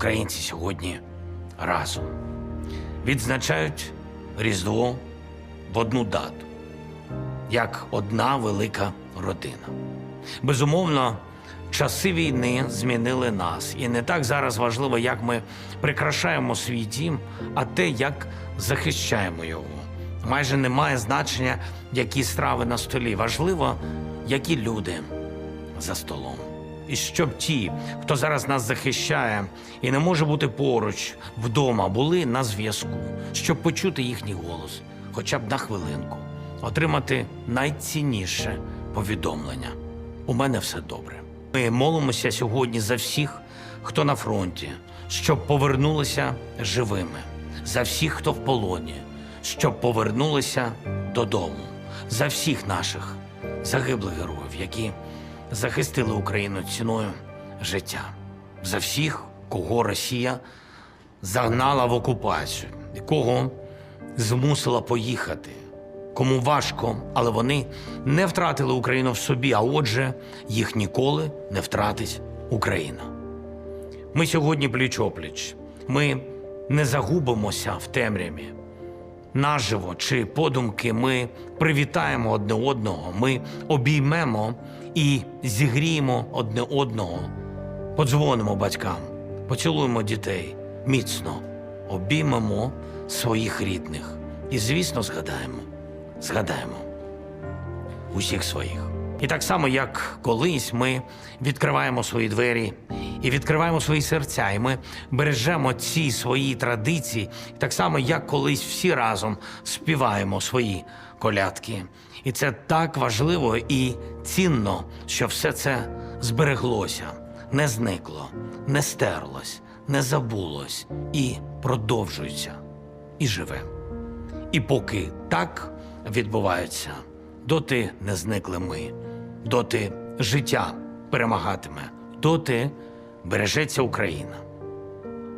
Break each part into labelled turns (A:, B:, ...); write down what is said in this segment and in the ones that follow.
A: українці сьогодні разом. Відзначають Різдво в одну дату, як одна велика родина. Безумовно, часи війни змінили нас, і не так зараз важливо, як ми прикрашаємо свій дім, а те, як захищаємо його. Майже немає значення, які страви на столі. Важливо, які люди за столом. І щоб ті, хто зараз нас захищає і не може бути поруч вдома, були на зв'язку, щоб почути їхній голос, хоча б на хвилинку, отримати найцінніше повідомлення. У мене все добре. Ми молимося сьогодні за всіх, хто на фронті, щоб повернулися живими, за всіх, хто в полоні, щоб повернулися додому, за всіх наших загиблих героїв, які захистили Україну ціною життя, за всіх, кого Росія загнала в окупацію, кого змусила поїхати. Кому важко, але вони не втратили Україну в собі, а отже, їх ніколи не втратить Україна. Ми сьогодні пліч-опліч. Ми не загубимося в темряві. Наживо чи подумки ми привітаємо одне одного, ми обіймемо і зігріємо одне одного, подзвонимо батькам, поцілуємо дітей міцно, обіймемо своїх рідних. І, звісно, згадаємо, згадаємо усіх своїх. І так само, як колись ми відкриваємо свої двері і відкриваємо свої серця, і ми бережемо ці свої традиції, так само, як колись всі разом співаємо свої колядки. І це так важливо і цінно, що все це збереглося, не зникло, не стерлось, не забулось і продовжується, і живе. І поки так відбувається, доти не зникли ми, доти життя перемагатиме, доти бережеться Україна.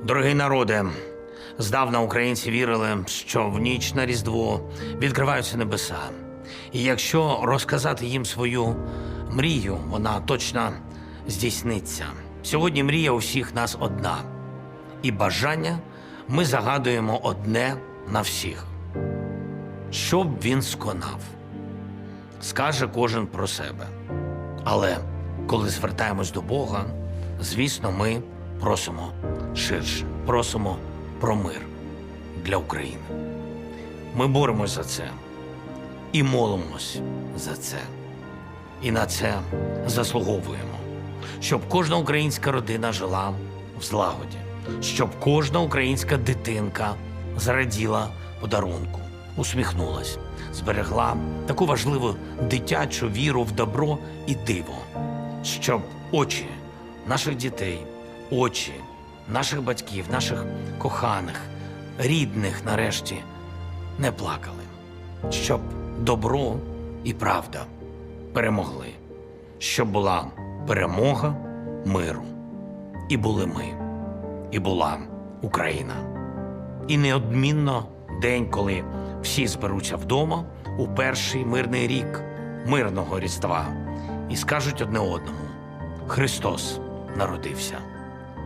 A: Дорогий народе, здавна українці вірили, що в ніч на Різдво відкриваються небеса. І якщо розказати їм свою мрію, вона точно здійсниться. Сьогодні мрія у всіх нас одна, і бажання ми загадуємо одне на всіх щоб він сконав. Скаже кожен про себе. Але коли звертаємось до Бога, звісно, ми просимо ширше, просимо про мир для України. Ми боремось за це і молимось за це. І на це заслуговуємо, щоб кожна українська родина жила в злагоді, щоб кожна українська дитинка зраділа подарунку, усміхнулась, зберегла таку важливу дитячу віру в добро і диво, щоб очі наших дітей, очі наших батьків, наших коханих, рідних нарешті не плакали, щоб добро і правда перемогли, щоб була перемога миру. І були ми, і була Україна. І неодмінно день, коли всі зберуться вдома у перший мирний рік мирного Різдва і скажуть одне одному: Христос народився.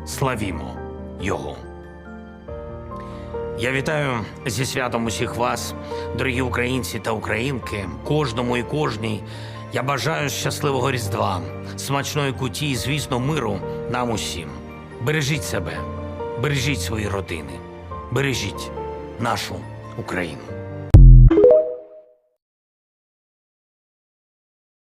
A: Славімо Його! Я вітаю зі святом усіх вас, дорогі українці та українки, кожному і кожній. Я бажаю щасливого Різдва, смачної куті і, звісно, миру нам усім. Бережіть себе, бережіть свої родини, бережіть нашу Україну.